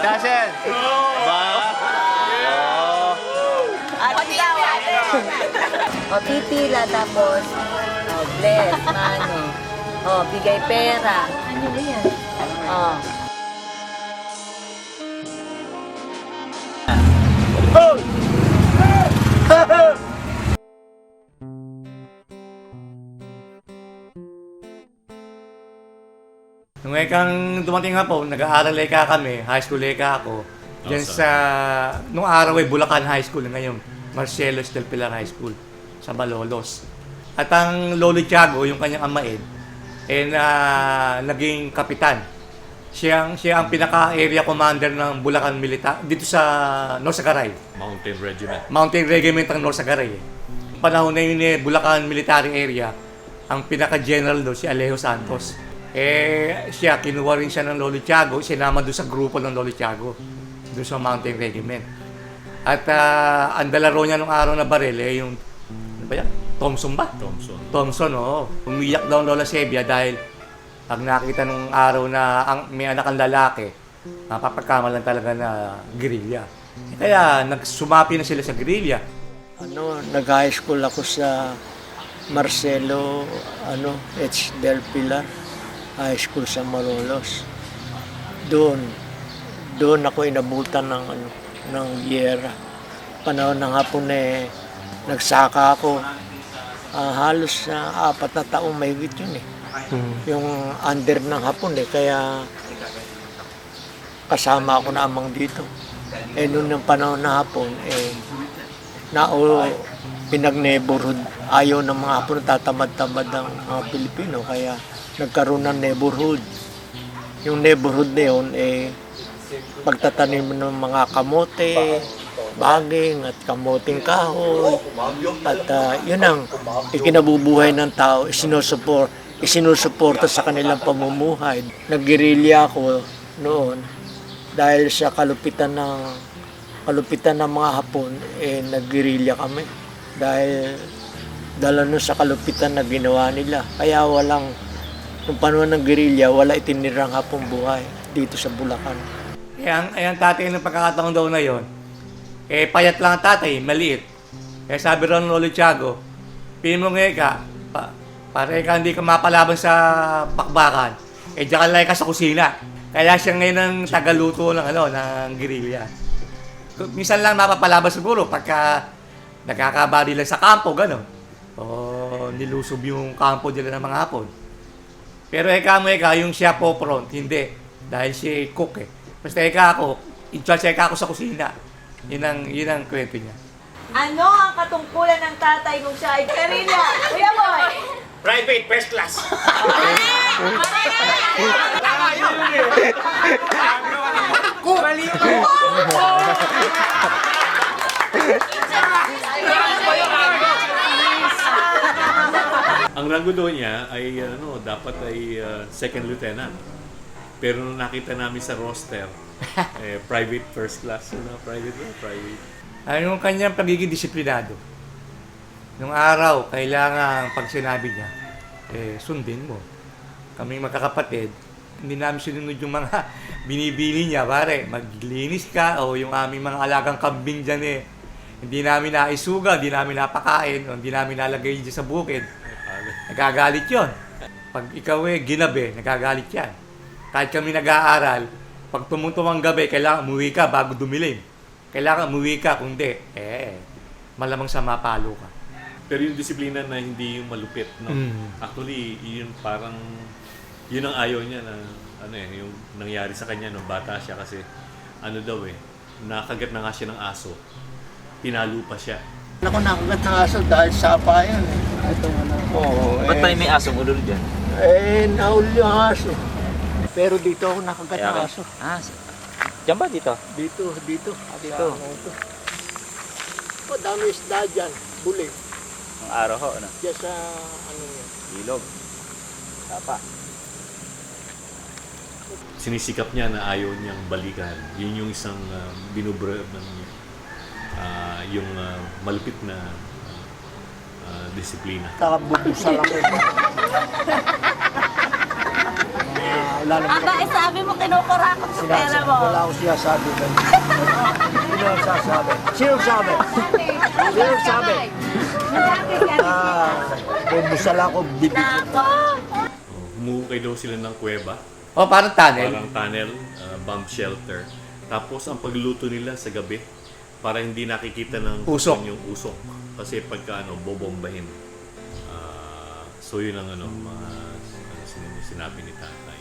Dasen! Ba? Oh. Ate daw, ate. O, pipila tapos, o, bless, mano. O, bigay pera. Ano ba yan? O. Nung ekang dumating nga po, nag-aaral eka kami, high school eka ako. Diyan sa, nung araw ay Bulacan High School, ngayon Marcelo Del Pilar High School sa Malolos. At ang Lolo Tiago, yung kanyang amain, eh na naging kapitan. Siya, ang- siya ang pinaka-area commander ng Bulacan Milita dito sa Norsagaray. Mountain Regiment. Mountain Regiment ng Norsagaray. Panahon na yun eh, Bulacan Military Area, ang pinaka-general doon si Alejo Santos. Eh, siya, kinuha rin siya ng Lolo Tiago, sinama doon sa grupo ng Lolo Tiago, doon sa Mountain Regiment. At ah, ang dalaro niya nung araw na baril, eh, yung, ano ba yan? Thompson ba? Thompson. Thompson, oo. Umiyak daw ang Lola Sebia dahil pag nakita nung araw na ang, may anak ang lalaki, mapapagkamalan talaga na gerilya. Kaya nagsumapi na sila sa gerilya. Ano, nag-high school ako sa Marcelo ano, H. Del Pilar High School sa Malolos. Doon, doon ako inabutan ng ano, ng giyera. Panahon ng hapon eh, nagsaka ako. Ah, halos na apat na taong mahigit yun eh. Yung under ng hapon eh, kaya kasama ako na amang dito. Eh, noon ng panahon na hapon, eh, na o pinag-neighborhood. Ayaw ng mga hapon tatamad-tamad ng mga Pilipino, kaya nagkaroon ng neighborhood. Yung neighborhood na yun, eh, pagtatanim ng mga kamote, baging at kamoting kahoy. At ah, yun ang ikinabubuhay ng tao, isinusuport, isinusuporta sa kanilang pamumuhay. Naggerilya ako noon dahil sa kalupitan ng kalupitan ng mga Hapon, eh, naggerilya kami. Dahil dala nun sa kalupitan na ginawa nila. Kaya walang, nung panahon ng gerilya, wala itinirang hapong buhay dito sa Bulacan. Eh, ang tatay ng pagkakataon daw na yon, eh, payat lang ang tatay, maliit. Eh, sabi ron ng Lolo Tiago, pinin mo ngayon ka, pa, para ka hindi ka mapalaban sa pakbakan, eh, diyan ka ka sa kusina. Kaya siya ngayon ang tagaluto ng, ano, ng gerilya. Minsan lang mapapalaban siguro pagka nakakabari lang sa kampo, gano'n. O nilusob yung kampo nila ng mga hapon. Pero eka mo eka, yung siya po front, hindi. Dahil siya cook eh. Basta eka ako, in charge eka ako sa kusina. Yun ang, yun ang kwento niya. Ano ang katungkulan ng tatay kung siya ay Karina? Kuya Boy! Private, first class. Ang rango doon niya ay ano, dapat ay uh, second lieutenant. Pero nung nakita namin sa roster, eh, private first class, ano, private ba? Private. Ano yung kanyang pagiging disiplinado. Nung araw, kailangan pag sinabi niya, eh, sundin mo. Kami magkakapatid, hindi namin sinunod yung mga binibili niya. Pare, maglinis ka o yung aming mga alagang kambing dyan eh. Hindi namin naisuga, hindi namin napakain, hindi namin nalagay dyan sa bukid. Nagagalit yon. Pag ikaw eh, ginabi, nagagalit yan. Kahit kami nag-aaral, pag tumutumang gabi, kailangan umuwi ka bago dumilim. Kailangan umuwi ka, kung di, eh, malamang sa mapalo ka. Pero yung disiplina na hindi yung malupit, no? Mm. Actually, yun parang, yun ang ayaw niya na, ano eh, yung nangyari sa kanya nung bata siya kasi, ano daw eh, nakagat na nga siya ng aso. Pinalo pa siya. Ako nakagat ng aso dahil sapa yan eh. Ito ano. Oo. Ba't eh, pa may asong ulo dyan? Eh, nahuli yung aso. Pero dito ako nakagat ng ka- aso. Ah, dyan ba dito? Dito, dito. dito. Sa, ano, ito. Oh, dami isda dyan. Bulig. Ang araw ho, ano? Diyan sa, ano yun. Ilog. Tapa. Sinisikap niya na ayaw niyang balikan. Yun yung isang uh, binubra ng ah, yung ah, malupit na ah, disiplina. Laki. Mga Wala naman Aba, eh, sabi mo kinukurakot sa pera mo. Wala akong sinasabi. Sino ang sasabi? Sino ang sabi? Sino ang sabi? Ah, bubusal ako, bibig. Nako. Humukay daw sila ng kuweba, O, parang tunnel. parang tunnel, uh, bomb shelter. Tapos ang pagluto nila sa gabi, para hindi nakikita ng Usok. yung usok. Kasi pagka ano, bobombahin. Ah, so yun ang ano, mga ano, sin- sinabi ni tatay.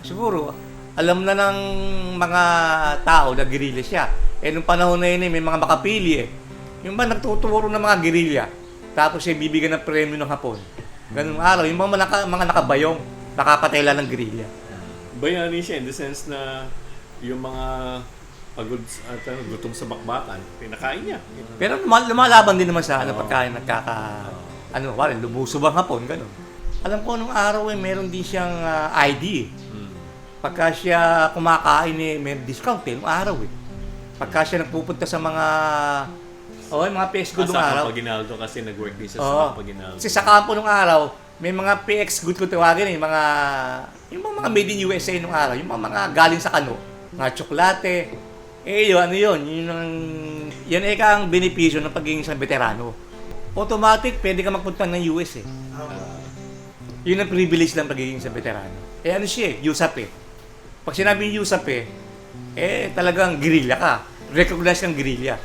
Siguro, alam na ng mga tao na guerrilla siya. Eh, nung panahon na yun, eh, may mga makapili eh. Yung ba nagtuturo ng mga guerrilla, tapos eh, bibigyan ng premyo ng hapon. Ganung araw, yung mga, naka, mga nakabayong, nakapatay lang ng guerrilla. Bayani siya in the sense na yung mga pagod at ano, gutom sa bakbakan, pinakain niya. Pero luma- lumalaban din naman sa ano, pagkain nagkaka... Ano, wala, lumuso bang hapon, ganun. Alam ko nung araw eh, meron din siyang ah, ID eh. Mm. Pagka siya kumakain eh, may discount eh, nung araw eh. Pagka siya nagpupunta sa mga... Oh, yung mga PS good nung Asa araw. Paginaldo kasi nag-work din siya Oo. sa Paginaldo. Kasi sa kampo nung araw, may mga PX good kung tawagin eh, mga... Yung mga, mga made in USA nung araw, yung mga, mga galing sa kano, mga tsokolate. Eh yun, ano yun, yun ang... Yan eh ka ang benepisyo ng pagiging isang veterano. Automatic, pwede ka magpunta ng US eh. Yun ang privilege ng pagiging isang veterano. Eh ano siya eh, USAP eh. Pag sinabing USAP eh, eh talagang guerrilla ka. Recognize kang guerrilla.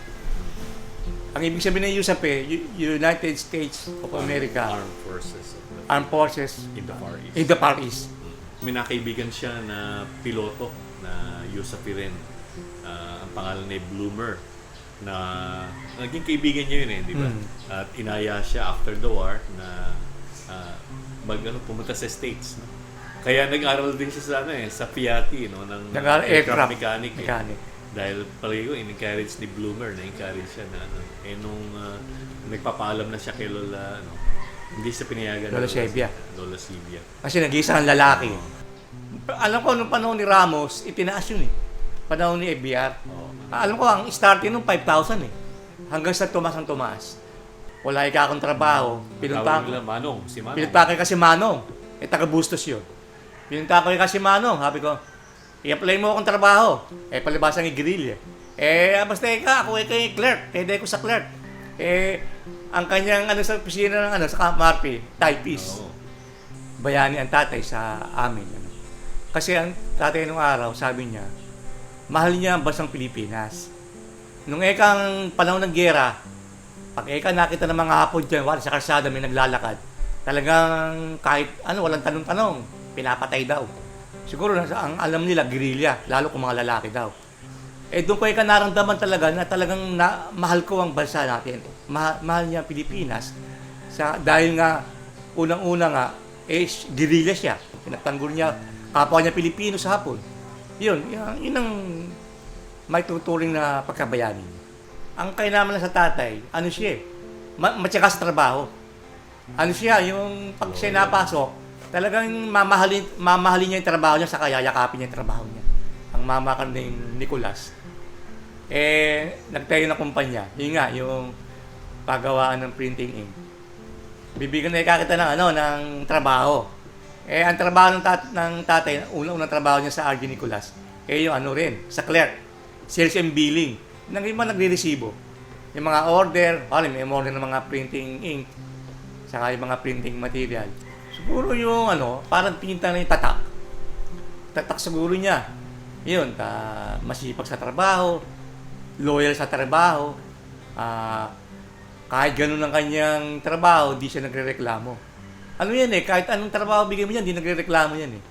Ang ibig sabihin ng USAP eh, United States of America Armed Forces of the, Armed Forces in the Far East. in the Far East. May nakaibigan siya na piloto na USAP rin. Ah, ang pangalan ni Bloomer na naging kaibigan niya yun eh, di ba? Mm. At inaya siya after the war na ah, mag ano, pumunta sa States. No? Kaya nag-aral din siya sa ano eh, sa Fiati, no, ng Nag-aaral aircraft mechanic. eh. Dahil palagi ko, in-encourage ni Bloomer, na-encourage siya na ano. Eh nung ah, nagpapaalam na siya kay Lola, ano, hindi siya pinayagan. Lola ng Silvia. Lola Silvia. Kasi nag-iisa ang lalaki. Alam ko, nung panahon ni Ramos, itinaas yun eh. Panahon ni FBR. Alam ko, ang starting nung 5,000 eh. Hanggang sa tumas ang tumaas. Wala ika akong trabaho. Pinunta Tawag ko. nila Manong, si Manong. Pinunta ko kasi Manong. Eh, taga Bustos yun. Pinunta ko kasi Manong. Sabi ko, i-apply mo akong trabaho. Eh, palibasan ng guerrilla. Eh, basta ika, ako eh kay clerk. Pwede ko sa clerk. Eh, ang kanyang ano sa opisina ng ano sa Marpi, typist. Oo. Bayani ang tatay sa amin. Ano. Kasi ang tatay nung araw, sabi niya, mahal niya ang bansang Pilipinas. Nung ekang panahon ng gera, pag eka nakita ng mga hapon dyan, wala sa karsada may naglalakad, talagang kahit ano, walang tanong-tanong, pinapatay daw. Siguro nasa- ang alam nila, guerrilla, lalo kung mga lalaki daw. Eh doon ko eka naramdaman talaga na talagang na, mahal ko ang bansa natin. Ma- mahal niya ang Pilipinas. Sa, dahil nga, unang-una nga, eh, guerrilla siya. Pinagtanggol niya, kapwa niya Pilipino sa hapon. Yun, yun, yun ang may tuturing na pagkabayani. Ang kainaman sa tatay, ano siya eh, ma- sa trabaho. Ano siya, yung pag siya napasok, talagang mamahalin, mamahalin niya yung trabaho niya, saka yayakapin niya yung trabaho niya. Ang mama ka ni Nicolas. Eh, nagtayo ng kumpanya. Yun nga, yung paggawaan ng printing ink. Bibigyan na ikakita ng ano, ng trabaho. Eh, ang trabaho ng, tat- ng tatay, unang-unang trabaho niya sa RG Nicolas, eh yung ano rin, sa clerk, sales and billing. Nang iba nagre-resibo. Yung mga order, wala, may order ng mga printing ink, saka yung mga printing material. Siguro yung ano, parang pinta na yung tatak. Tatak siguro niya. Yun, ta, masipag sa trabaho, loyal sa trabaho, ah, kahit ganun ang kanyang trabaho, di siya nagre-reklamo. Ano yan eh, kahit anong trabaho bigyan mo yan, di nagre-reklamo yan eh.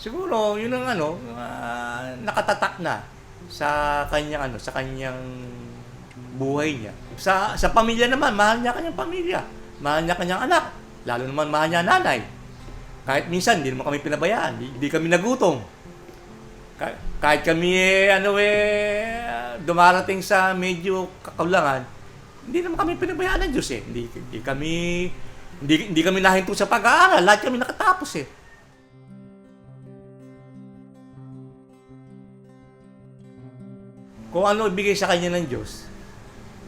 Siguro, yun ang ano, ah, nakatatak na sa kanyang ano, sa kanyang buhay niya. Sa sa pamilya naman, mahal niya kanyang pamilya. Mahal niya kanyang anak. Lalo naman mahal niya nanay. Kahit minsan, hindi naman kami pinabayaan. Hindi, kami nagutom. Ka- kahit kami, eh, ano eh, dumarating sa medyo kakulangan, hindi naman kami pinabayaan ng Diyos eh. Hindi, hindi kami, hindi, hindi kami nahinto sa pag-aaral. Lahat kami nakatapos eh. Kung ano ibigay sa kanya ng Diyos,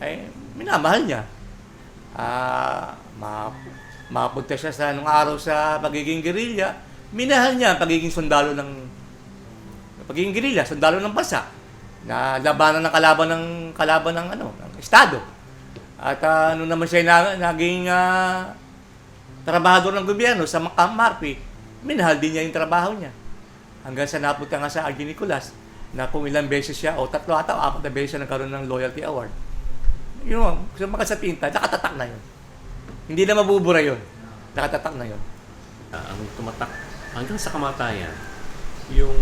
ay minamahal niya. Ah, ma mapunta siya sa nung araw sa pagiging gerilya, minahal niya ang pagiging sundalo ng pagiging gerilya, sundalo ng bansa na labanan ng kalaban ng kalaban ng ano, ng estado. At ah, ano naman siya na, naging ah, trabahador ng gobyerno sa Camp Marpi, minahal din niya yung trabaho niya. Hanggang sa napunta nga sa Argy Nicolas, na kung ilang beses siya, o tatlo ata, o apat na beses siya nagkaroon ng loyalty award. Yun know, sa tinta, nakatatak na yun. Hindi na mabubura yun. Nakatatak na yun. Ah, ang tumatak hanggang sa kamatayan yung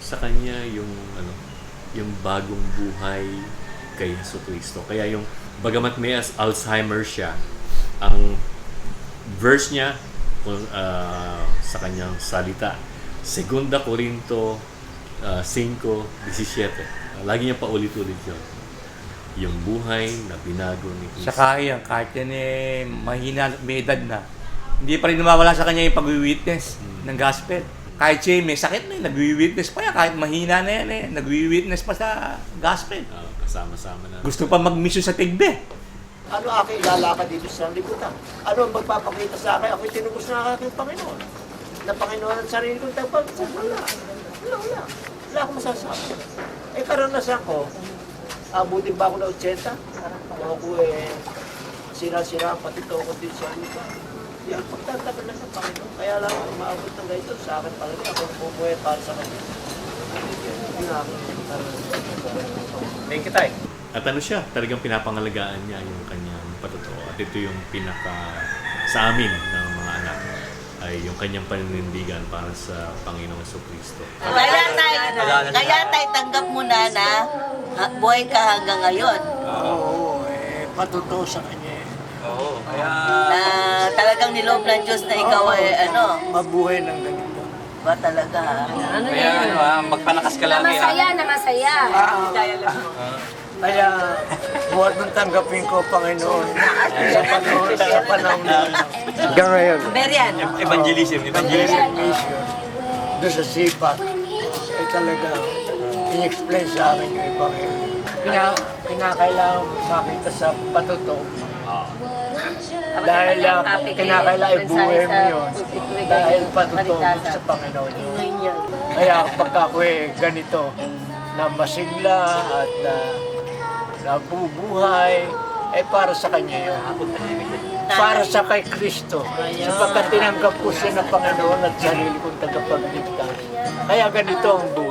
sa kanya yung ano yung bagong buhay kay Yesu Cristo. Kaya yung bagamat may as Alzheimer siya, ang verse niya ah, sa kanyang salita, Segunda Corinto uh, 5:17. Lagi niya paulit-ulit 'yon. Yung buhay na binago ni Cristo. Saka yan, kahit yan eh, mahina may edad na, hindi pa rin nawawala sa kanya yung pag-witness ng gospel. Kahit siya may sakit na yun, nag-witness pa yan. Kahit mahina na yan eh, nag-witness pa sa gospel. Ah, kasama-sama na. Gusto pa mag-mission sa tigbe. Ano aking ilalakad dito sa libutan? Ano ang magpapakita sa akin? Ako'y tinubos na aking Panginoon. Na Panginoon ang sarili kong tapag. Wala. Wala, wala. Wala akong masasabi. Eh, karanasan ko, abutin ba ako na 80? Kung ako eh, sira-sira, pati to ko din sa lupa. Yan, pagtatagal na sa Panginoon. Kaya lang, umaabot ng ganito sa akin pala. Ako ang bumuhay para sa Kanya. Thank you, Tay. At ano siya, talagang pinapangalagaan niya yung kanyang patotoo. At ito yung pinaka sa amin ng mga anak ay yung kanyang paninindigan para sa Panginoong Kristo. Kaya tayo, kaya tayo tanggap mo na na ha- buhay ka hanggang ngayon. Oo, eh, patotoo sa Kanya eh. Oo, kaya... Na talagang niloob ng Diyos na ikaw ay ano, Mabuhay ng ganito. ba talaga ha? Ano Kaya yan? ano ah, magpalakas ka Na lagi masaya, ah. na masaya. Kaya, buhat mong tanggapin ko, Panginoon, sa panahon, sa panahon na. Hanggang ngayon, Berian. Evangelism, evangelism. doon sa sipat, ay talaga, in-explain sa akin yung Ebanghelyo. Kina, kinakailangan makita sa patuto. Dahil uh, kinakailangan ibuhay mo yun. Dahil patuto sa Panginoon yun. Kaya pagka ako eh, ganito, na masigla at na nabubuhay, eh para sa Kanya yun. Para sa kay Kristo. Sapagkat tinanggap ko siya ng Panginoon at sarili kong tagapagligtas. Kaya ganito ang buhay.